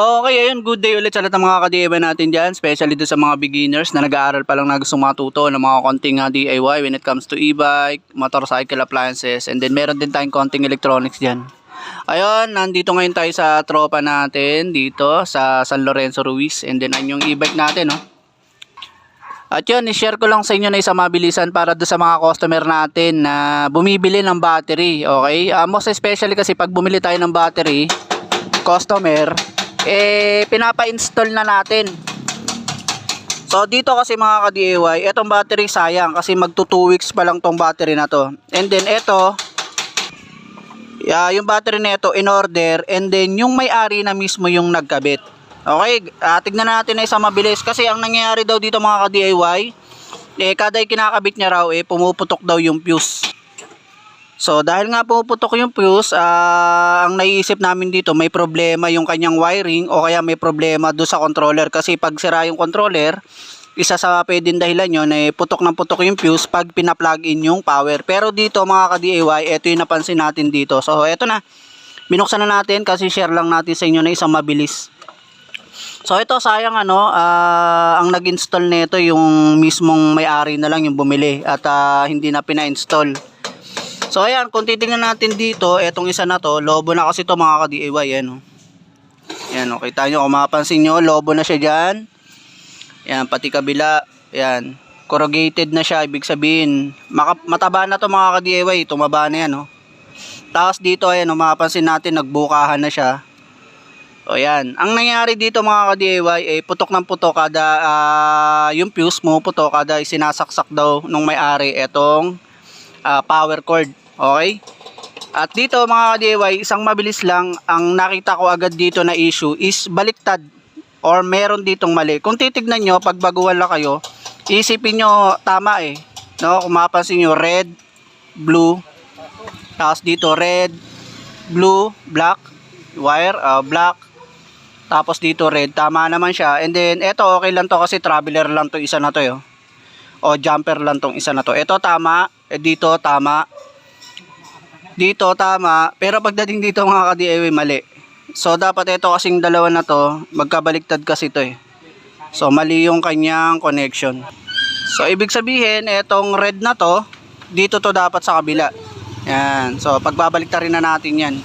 Okay, ayun, good day ulit sa lahat ng mga ka-DIY natin dyan, especially doon sa mga beginners na nag-aaral pa lang na gusto matuto ng mga konting ah, DIY when it comes to e-bike, motorcycle appliances, and then meron din tayong konting electronics dyan. Ayun, nandito ngayon tayo sa tropa natin dito sa San Lorenzo Ruiz, and then ayun yung e-bike natin, no? At yun, i-share ko lang sa inyo na isang mabilisan para do sa mga customer natin na bumibili ng battery, okay? Ah, most especially kasi pag bumili tayo ng battery, customer, eh, pinapa-install na natin. So, dito kasi mga ka-DIY, etong battery sayang kasi magto 2 weeks pa lang tong battery na to. And then, eto, yeah, yung battery na ito in order and then yung may-ari na mismo yung nagkabit. Okay, ah, tignan natin na isang mabilis kasi ang nangyayari daw dito mga ka-DIY, eh, kada kinakabit niya raw, eh, pumuputok daw yung fuse. So dahil nga pumuputok yung fuse, ah, ang naiisip namin dito may problema yung kanyang wiring o kaya may problema do sa controller kasi pag sira yung controller, isa sa pwedeng dahilan yun ay putok ng putok yung fuse pag pina-plug in yung power. Pero dito mga ka-DIY, ito yung napansin natin dito. So ito na, binuksan na natin kasi share lang natin sa inyo na isang mabilis. So ito sayang ano, ah, ang nag-install nito yung mismong may-ari na lang yung bumili at ah, hindi na pina-install. So ayan, kung titingnan natin dito, etong isa na to, lobo na kasi to mga ka-DIY, yan oh. Yan oh, kita nyo, kung mapapansin nyo, lobo na siya dyan. Yan, pati kabila, yan. Corrugated na siya, ibig sabihin, mataba na to mga ka-DIY, tumaba na yan oh. Tapos dito, ayan, oh, mapapansin natin, nagbukahan na siya. O yan, ang nangyari dito mga ka-DIY, eh, putok ng putok kada, ah, yung fuse mo, putok kada sinasaksak daw nung may-ari etong ah, power cord. Okay? At dito mga ka-DIY, isang mabilis lang, ang nakita ko agad dito na issue is baliktad or meron ditong mali. Kung titignan nyo, pag baguhan lang kayo, isipin nyo tama eh. No? Kung mapapansin nyo, red, blue, tapos dito red, blue, black, wire, ah, black, tapos dito red, tama naman siya. And then, eto okay lang to kasi traveler lang to isa na to yo. O jumper lang tong isa na to. Ito tama, eh, dito tama. Dito tama, pero pagdating dito mga ka-DIY mali. So dapat ito kasing dalawa na to, magkabaliktad kasi to eh. So mali yung kanyang connection. So ibig sabihin, etong red na to, dito to dapat sa kabila. Yan. So pagbabalik rin na natin yan.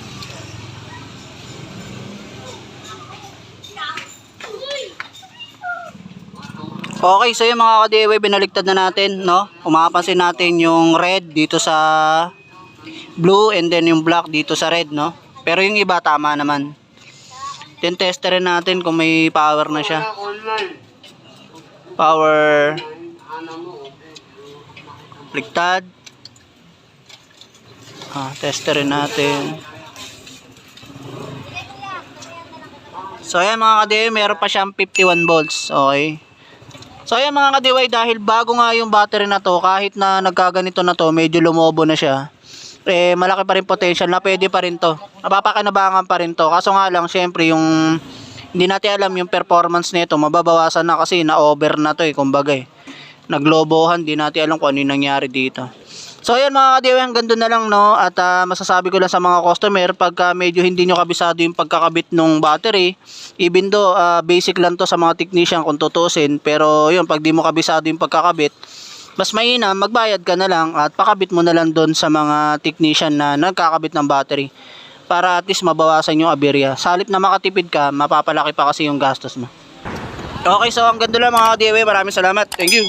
Okay, so yung mga ka-DIY, binaliktad na natin, no? Umapansin natin yung red dito sa blue and then yung black dito sa red, no? Pero yung iba tama naman. Then testerin natin kung may power na siya. Power. Baliktad. Ah, testerin natin. So ayan mga ka-DIY, meron pa siyang 51 volts. Okay. So ayan mga ka-DIY, dahil bago nga yung battery na to, kahit na nagkaganito na to, medyo lumobo na siya. Eh, malaki pa rin potential na pwede pa rin to. Napapakinabangan pa rin to. Kaso nga lang, syempre, yung hindi natin alam yung performance nito, mababawasan na kasi na-over na to eh, kumbaga eh. Naglobohan, di natin alam kung ano yung nangyari dito. So ayan mga ka-DIY, hanggang doon na lang no. At ah, masasabi ko lang sa mga customer, pagka medyo hindi nyo kabisado yung pagkakabit ng battery, even though ah, basic lang to sa mga technician kung tutusin, pero yun, pag di mo kabisado yung pagkakabit, mas mainam, magbayad ka na lang at pakabit mo na lang doon sa mga technician na nagkakabit ng battery para at least mabawasan yung aberya. Sa halip na makatipid ka, mapapalaki pa kasi yung gastos mo. Okay, so hanggang doon lang mga ka-DIY. Maraming salamat. Thank you.